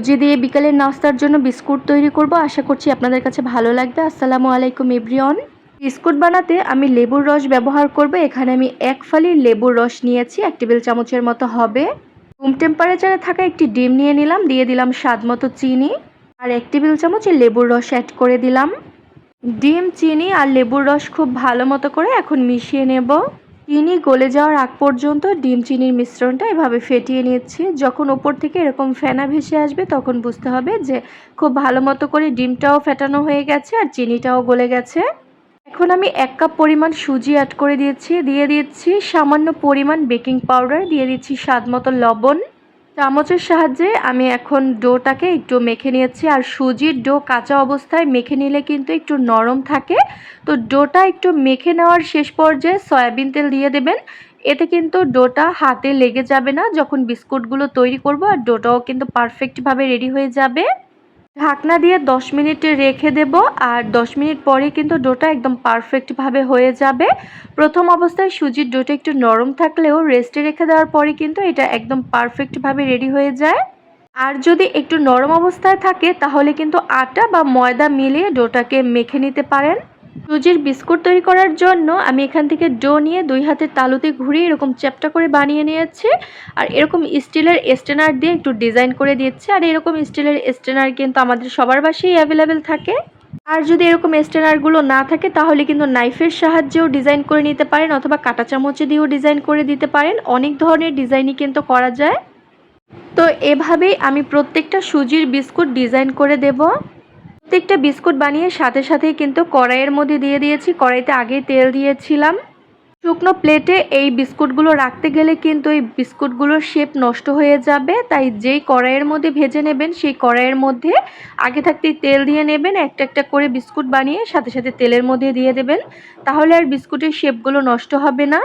সুজি দিয়ে বিকালের নাস্তার জন্য বিস্কুট তৈরি করব। আশা করছি আপনাদের কাছে ভালো লাগবে। আসসালামু আলাইকুম, এভরিওয়ান। বিস্কুট বানাতে আমি লেবুর রস ব্যবহার করব। এখানে আমি এক ফালি লেবুর রস নিয়েছি। এক টেবিল চামচের মতো হবে। রুম টেম্পারেচারে থাকা একটি ডিম নিয়ে নিলাম। দিয়ে দিলাম স্বাদ মতো চিনি। আর এক টেবিল চামচ লেবুর রস অ্যাড করে দিলাম। ডিম, চিনি আর লেবুর রস খুব ভালো মতো করে এখন মিশিয়ে নেব। চিনি গলে যাওয়ার আগ পর্যন্ত ডিম চিনির মিশ্রণটা এভাবে ফেটিয়ে নিচ্ছি। যখন ওপর থেকে এরকম ফেনা ভেসে আসবে, তখন বুঝতে হবে যে খুব ভালো মতো করে ডিমটাও ফেটানো হয়ে গেছে আর চিনিটাও গলে গেছে। এখন আমি এক কাপ পরিমাণ সুজি অ্যাড করে দিয়েছি, দিয়ে দিচ্ছি সামান্য পরিমাণ বেকিং পাউডার দিয়ে দিচ্ছি স্বাদ মতো লবণ। চামচের সাহায্যে আমি এখন ডোটাকে একটু মেখে নিয়েছি, আর সুজির ডো কাঁচা অবস্থায় মেখে নিলে কিন্তু একটু নরম থাকে। তো ডোটা একটু মেখে নেওয়ার শেষ পর্যায়ে সয়াবিন তেল দিয়ে দেবেন। এতে কিন্তু ডোটা হাতে লেগে যাবে না, যখন বিস্কুটগুলো তৈরি করব, আর ডোটাও কিন্তু পারফেক্টভাবে রেডি হয়ে যাবে। ঢাকনা দিয়ে 10 মিনিট রেখে দেব আর 10 মিনিট পরে কিন্তু ডোটা একদম পারফেক্টভাবে হয়ে যাবে। প্রথম অবস্থায় সুজির ডোটা একটু নরম থাকলেও রেস্টে রেখে দেওয়ার পরে কিন্তু এটা একদম পারফেক্টভাবে রেডি হয়ে যায়। আর যদি একটু নরম অবস্থায় থাকে তাহলে কিন্তু আটা বা ময়দা মিলিয়ে ডোটাকে মেখে নিতে পারেন। সুজির বিস্কুট তৈরি করার জন্য আমি এখান থেকে ডো নিয়ে দুই হাতের তালুতে ঘুরিয়ে এরকম চ্যাপটা করে বানিয়ে নিয়েছি। আর এরকম স্টিলের স্টেনার দিয়ে একটু ডিজাইন করে দিচ্ছি আর এরকম স্টিলের স্টেনার কিন্তু আমাদের সবার বাসেই অ্যাভেলেবেল থাকে। আর যদি এরকম স্টেনারগুলো না থাকে, তাহলে কিন্তু নাইফের সাহায্যেও ডিজাইন করে নিতে পারেন অথবা কাঁটা চামচে দিয়েও ডিজাইন করে দিতে পারেন। অনেক ধরনের ডিজাইনই কিন্তু করা যায়। তো এভাবেই আমি প্রত্যেকটা সুজির বিস্কুট ডিজাইন করে দেবো। প্রত্যেকটা বিস্কুট বানিয়ে সাথে সাথেই কিন্তু কড়াইয়ের মধ্যে দিয়ে দিয়েছি। কড়াইতে আগে তেল দিয়েছিলাম। শুকনো প্লেটে এই বিস্কুটগুলো রাখতে গেলে কিন্তু এই বিস্কুটগুলোর শেপ নষ্ট হয়ে যাবে। তাই যেই কড়াইয়ের মধ্যে ভেজে নেবেন, সেই কড়াইয়ের মধ্যে আগে থাকতেই তেল দিয়ে নেবেন। একটা একটা করে বিস্কুট বানিয়ে সাথে সাথে তেলের মধ্যে দিয়ে দেবেন। তাহলে আর বিস্কুটের শেপগুলো নষ্ট হবে না।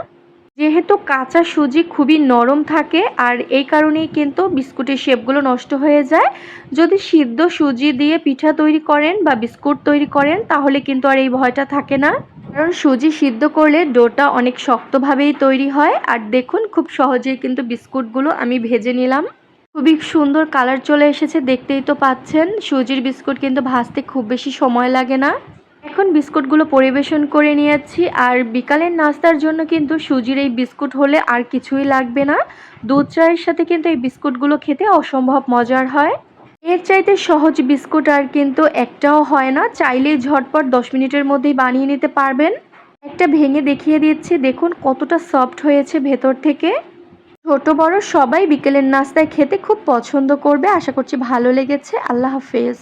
যেহেতু কাঁচা সুজি খুবই নরম থাকে, আর এই কারণেই কিন্তু বিস্কুটের শেপগুলো নষ্ট হয়ে যায়। যদি সিদ্ধ সুজি দিয়ে পিঠা তৈরি করেন বা বিস্কুট তৈরি করেন, তাহলে কিন্তু আর এই ভয়টা থাকে না। কারণ সুজি সিদ্ধ করলে ডোটা অনেক শক্তভাবেই তৈরি হয়, আর দেখুন খুব সহজেই কিন্তু বিস্কুটগুলো আমি ভেজে নিলাম। খুবই সুন্দর কালার চলে এসেছে, দেখতেই তো পাচ্ছেন। সুজির বিস্কুট কিন্তু ভাজতে খুব বেশি সময় লাগে না। এখন বিস্কুটগুলো পরিবেশন করে নিয়েছি, আর বিকালের নাস্তার জন্য কিন্তু সুজির এই বিস্কুট হলে আর কিছুই লাগবে না। দুধ চায়ের সাথে কিন্তু এই বিস্কুটগুলো খেতে অসম্ভব মজার হয়। এর চাইতে সহজ বিস্কুট আর কিন্তু একটাও হয় না, চাইলেই ঝটপট দশ মিনিটের মধ্যেই বানিয়ে নিতে পারবেন। একটা ভেঙে দেখিয়ে দিচ্ছি, দেখুন কতটা সফট হয়েছে ভেতর থেকে। ছোট বড় সবাই বিকেলের নাস্তায় খেতে খুব পছন্দ করবে, আশা করছি ভালো লেগেছে, আল্লাহ হাফেজ।